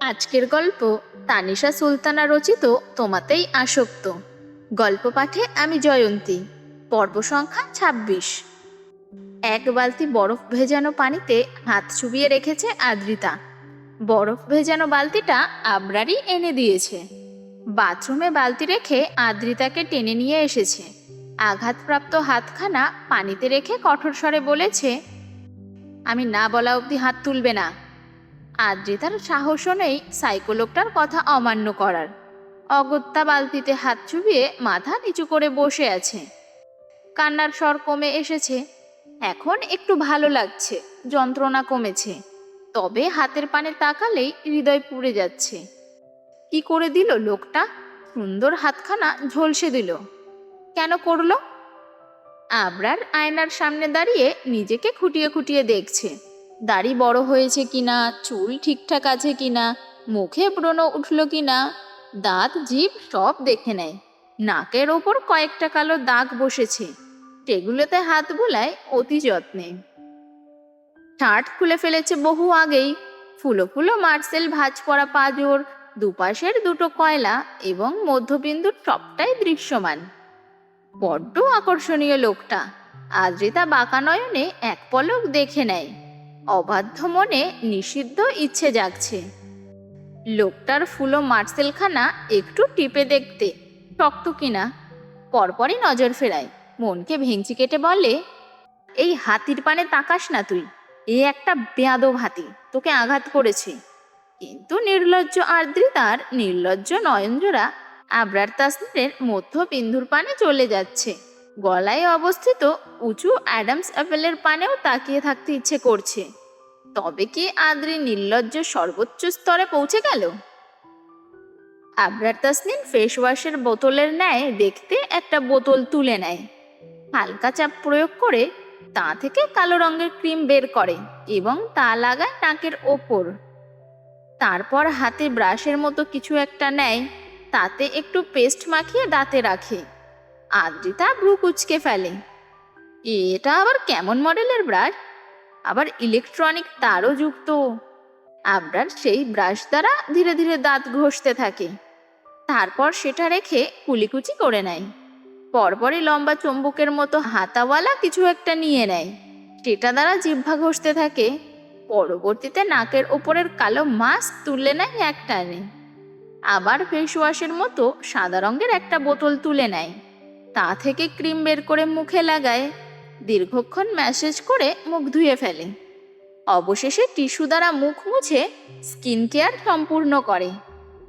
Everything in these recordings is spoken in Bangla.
আজকের গল্প তানিশা সুলতানা রচিত তোমাতেই আসক্ত। গল্প পাঠে আমি জয়ন্তী। পর্ব সংখ্যা ছাব্বিশ। এক বালতি বরফ ভেজানো পানিতে হাত চুবিয়ে রেখেছে আদ্রিতা। বরফ ভেজানো বালতিটা আবরারই এনে দিয়েছে। বাথরুমে বালতি রেখে আদ্রিতাকে টেনে নিয়ে এসেছে। আঘাতপ্রাপ্ত হাতখানা পানিতে রেখে কঠোর স্বরে বলেছে, আমি না বলা অবধি হাত তুলবে না। আদ্রিতার সাহসও নেই সাইকোলোকটার কথা অমান্য করার। অগত্যা বালতিতে হাত চুবিয়ে মাথা নিচু করে বসে আছে। কান্নার স্বর কমে এসেছে। এখন একটু ভালো লাগছে, যন্ত্রণা কমেছে। তবে হাতের পানে তাকালেই হৃদয় পুড়ে যাচ্ছে। কি করে দিল লোকটা? সুন্দর হাতখানা ঝলসে দিল। কেন করল? আবরার আয়নার সামনে দাঁড়িয়ে নিজেকে খুঁটিয়ে খুঁটিয়ে দেখছে। দাড়ি বড় হয়েছে কিনা, চুল ঠিকঠাক আছে কিনা, মুখে ব্রণ উঠল কিনা, দাঁত, জিভ সব দেখে নেয়। নাকের ওপর কয়েকটা কালো দাগ বসেছে। সেগুলোতে হাত বোলায় অতি যত্নে। শার্ট খুলে ফেলেছে বহু আগেই। ফুলো ফুলো মার্সেল ভাঁজ পড়া পাজর, দুপাশের দুটো কয়লা এবং মধ্যবিন্দুর সবটাই দৃশ্যমান। বড্ড আকর্ষণীয় লোকটা। আদ্রিতা বাঁকা নয়নে এক পলক দেখে নেয়। অবাধ্য মনে নিষিদ্ধ ইচ্ছে জাগছে। লোকটার ফুলো মার্সেলখানা একটু টিপে দেখতে শক্ত কিনা। পরপরই নজর ফেরায়। মনকে ভেঙচি কেটে বলে, এই হাতির পানে তাকাস না তুই। এ একটা বেয়াদব হাতি। তোকে আঘাত করেছে। কিন্তু নির্লজ্জ আর্দ্রিতার নির্লজ্জ নয়নজোড়া আবরার তাসনিরের মধ্যবিন্দুর পানে চলে যাচ্ছে। গলায় অবস্থিত উঁচু অ্যাডামস অ্যাপেলের পানেও তাকিয়ে থাকতে ইচ্ছে করছে। তবে কি আদ্রি নির্লজ্জ সর্বোচ্চ স্তরে পৌঁছে গেল? আবরার তাসনিন ফেস ওয়াশের বোতলের ন্যায় দেখতে একটা বোতল তুলে নেয়। হালকা চাপ প্রয়োগ করে তা থেকে কালো রঙের ক্রিম বের করে এবং তা লাগায় নাকের ওপর। তারপর হাতে ব্রাশের মতো কিছু একটা নেয়, তাতে একটু পেস্ট মাখিয়ে দাঁতে রাখে। আদ্রিতা ভ্রু কুচকে ফেলে। এটা আবার কেমন মডেলের ব্রাশ? আবার ইলেকট্রনিক তারও যুক্ত। আবরার সেই ব্রাশ দ্বারা ধীরে ধীরে দাঁত ঘষতে থাকে। তারপর সেটা রেখে কুলিকুচি করে নেয়। পরপরই লম্বা চম্বুকের মতো হাতাওয়ালা কিছু একটা নিয়ে নেয়। সেটা দ্বারা জিহ্বা ঘষতে থাকে। পরবর্তীতে নাকের ওপরের কালো মাস্ক তুলে নেয় এক টানে। আবার ফেস ওয়াশের মতো সাদা রঙের একটা বোতল তুলে নেয়। তা থেকে ক্রিম বের করে মুখে লাগায়। দীর্ঘক্ষণ ম্যাসেজ করে মুখ ধুয়ে ফেলে। অবশেষে টিস্যু দ্বারা মুখ মুছে স্কিন কেয়ার সম্পূর্ণ করে।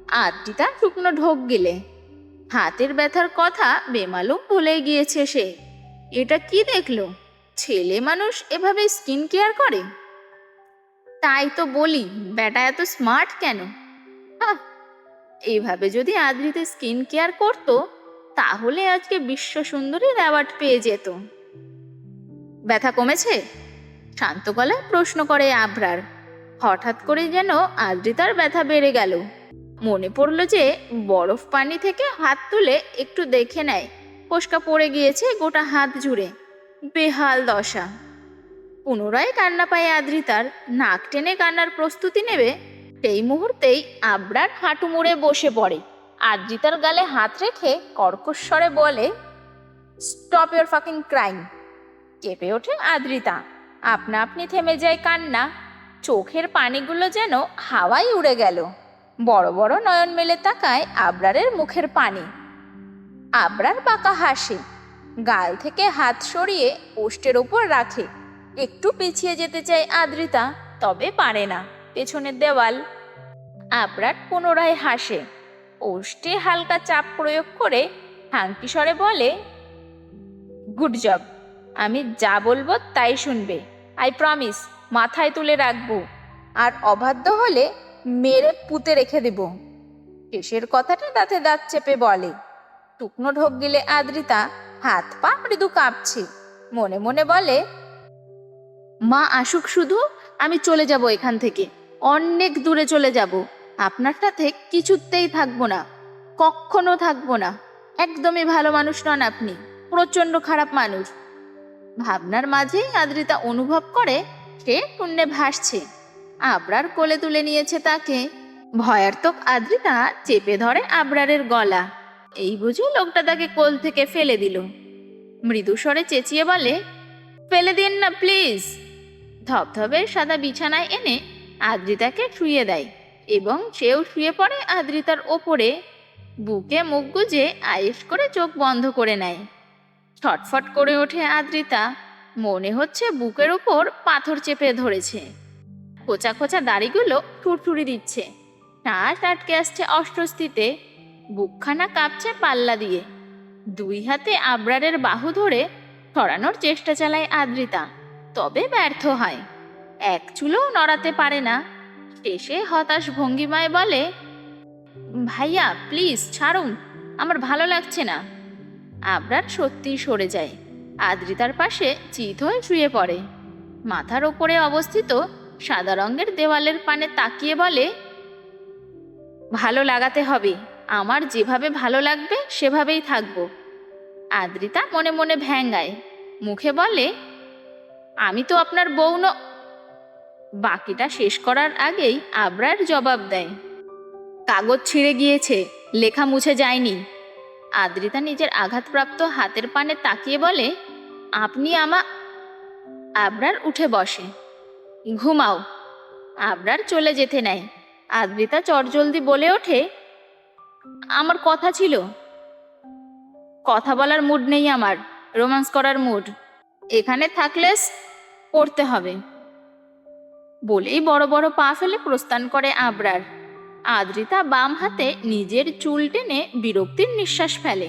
আটটিটা শুকনো ঢোক গেলে। হাতের ব্যথার কথা বেমালুম ভুলে গিয়েছে সে। এটা কি দেখল? ছেলে মানুষ এভাবে স্কিন কেয়ার করে? তাই তো বলি বেটা এত স্মার্ট কেন? এইভাবে যদি আদ্রিতে স্কিন কেয়ার করতো তাহলে আজকে বিশ্ব সুন্দরীর অ্যাওয়ার্ড পেয়ে যেত। ব্যথা কমেছে? শান্ত গলায় প্রশ্ন করে আবরার। হঠাৎ করে যেন আদ্রিতার ব্যথা বেড়ে গেল। মনে পড়ল যে বরফ পানি থেকে হাত তুলে একটু দেখে নেয়। ফোসকা পড়ে গিয়েছে গোটা হাত জুড়ে। বেহাল দশা। পুনরায় কান্না পায় আদ্রিতার। নাক টেনে কান্নার প্রস্তুতি নেবে। সেই মুহূর্তেই আবরার হাঁটু মুড়ে বসে পড়ে। আদ্রিতার গালে হাত রেখে কর্কশ্বরে বলে স্টপ ইউর ফাকিং ক্রাইম কেঁপে ওঠে আদ্রিতা। আপনা আপনি থেমে যায় কান্না। চোখের পানিগুলো যেন হাওয়ায় উড়ে গেল। বড় বড় নয়ন মেলে তাকায় আবরারের মুখের পানি। আবরার পাকা হাসে। গাল থেকে হাত সরিয়ে পোস্টের ওপর রাখে। একটু পিছিয়ে যেতে চায় আদ্রিতা, তবে পারে না। পেছনের দেওয়াল। আবরার পুনরায় হাসে। ওষ্টে হালকা চাপ প্রয়োগ করে হাঙ্কি স্বরে বলে, গুড জব। আমি যা বলব তাই শুনবে। আই প্রমিস মাথায় তুলে রাখব। আর অবাধ্য হলে মেরে পুঁতে রেখে দেব। শেষের কথাটা দাঁতে দাঁত চেপে বলে টুকনো ঢোক গিলে আদ্রিতা হাত পা মৃদু কাঁপছে। মনে মনে বলে, মা আসুক শুধু, আমি চলে যাব এখান থেকে। অনেক দূরে চলে যাব। আপনার সাথে কিছুতেই থাকব না, কখনো থাকব না। একদমই ভালো মানুষ নন আপনি, প্রচণ্ড খারাপ মানুষ। ভাবনার মাঝেই আদ্রিতা অনুভব করে, সে শূন্যে ভাসছে। আবরার কোলে তুলে নিয়েছে তাকে। ভয়ার্তক আদ্রিতা চেপে ধরে আবরারের গলা। এই বুঝে লোকটা তাকে কোল থেকে ফেলে দিল। মৃদু স্বরে চেঁচিয়ে বলে, ফেলে দিন না, প্লিজ। ধবধবে সাদা বিছানায় এনে আদ্রিতাকে শুয়ে দেয়। এবং সেও শুয়ে পড়ে আদ্রিতার ওপরে। বুকে মুখ গুজে আয়েস করে চোখ বন্ধ করে নেয়। ছটফট করে ওঠে আদ্রিতা। মনে হচ্ছে বুকের ওপর পাথর চেপে ধরেছে। খোঁচা খোঁচা দাড়িগুলো টুরটুরি দিচ্ছে। শ্বাস আটকে আসছে অস্বস্তিতে। বুকখানা কাঁপছে পাল্লা দিয়ে। দুই হাতে আবরারের বাহু ধরে সরানোর চেষ্টা চালায় আদ্রিতা। তবে ব্যর্থ হয়। এক চুলও নড়াতে পারে না। শেষে হতাশ ভঙ্গিমায় বলে, ভাইয়া, প্লিজ, ছাড়ুন। আমার ভালো লাগছে না। আবরার সত্যিই সরে যায়। আদ্রিতার পাশে চিত হয়ে শুয়ে পড়ে। মাথার ওপরে অবস্থিত সাদা রঙের দেওয়ালের পানে তাকিয়ে বলে, ভালো লাগাতে হবে। আমার যেভাবে ভালো লাগবে, সেভাবেই থাকব। আদ্রিতা মনে মনে ভ্যাঙ্গায়। মুখে বলে, আমি তো আপনার বউ বাকিটা শেষ করার আগেই আবরার জবাব দেয়। কাগজ ছিঁড়ে গিয়েছে, লেখা মুছে যায়নি। আদ্রিতা নিজের আঘাতপ্রাপ্ত হাতের পানে তাকিয়ে বলে, আপনি আমা আবরার উঠে বসে। ঘুমাও। আবরার চলে যেতে নেয়। আদ্রিতা চটজলদি বলে ওঠে, আমার কথা ছিল। কথা বলার মুড নেই আমার রোমান্স করার মুড এখানে থাকলে পড়তে হবে। বলেই বড় বড় পা ফেলে প্রস্থান করে আবরার। আদ্রিতা বাম হাতে নিজের চুল টেনে বিরক্তির নিঃশ্বাস ফেলে।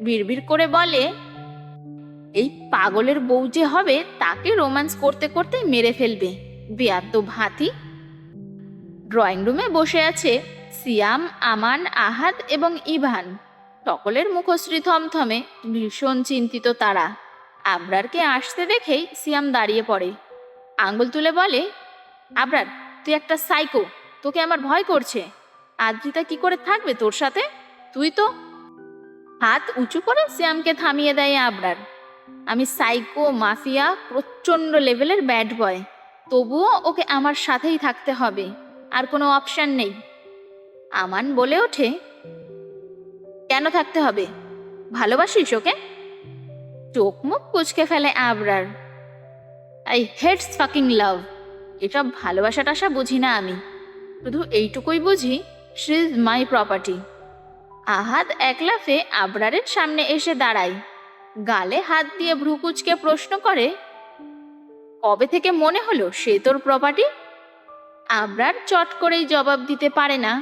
বিড়বিড় করে বলে, এই পাগলের বউ যে হবে, তাকে রোম্যান্স করতে করতে মেরে ফেলবে। বেয়াদ্দ ভাতি। ড্রয়িং রুমে বসে আছে সিয়াম, আমান, আহাদ এবং ইভান। সকলের মুখশ্রী থমথমে, ভীষণ চিন্তিত তারা। আবরারকে আসতে দেখেই সিয়াম দাঁড়িয়ে পড়ে। আঙ্গুল তুলে বলে আবরার, তুই একটা সাইকো তোকে আমার ভয় করছে। আদ্রিতা কি করে থাকবে তোর সাথে? তুই তো হাত উঁচু করে শ্যামকে থামিয়ে দেয় আবরার। আমি সাইকো মাফিয়া, প্রচণ্ড লেভেলের ব্যাড বয় তবুও ওকে আমার সাথেই থাকতে হবে, আর কোনো অপশন নেই। আমান বলে ওঠে, কেন থাকতে হবে? ভালোবাসিস ওকে? চোখ মুখ কুচকে ফেলে Abrar. I hates fucking love এসব ভালোবাসা টাসা বুঝি না আমি। শুধু এইটুকুই বুঝি শি ইজ মাই প্রপার্টি আহাত এক লাফে আবরারের সামনে এসে দাঁড়ায়। গালে হাত দিয়ে ভ্রুকুচকে প্রশ্ন করে, কবে থেকে মনে হলো সে তোর প্রপার্টি আবরার চট করেই জবাব দিতে পারে না।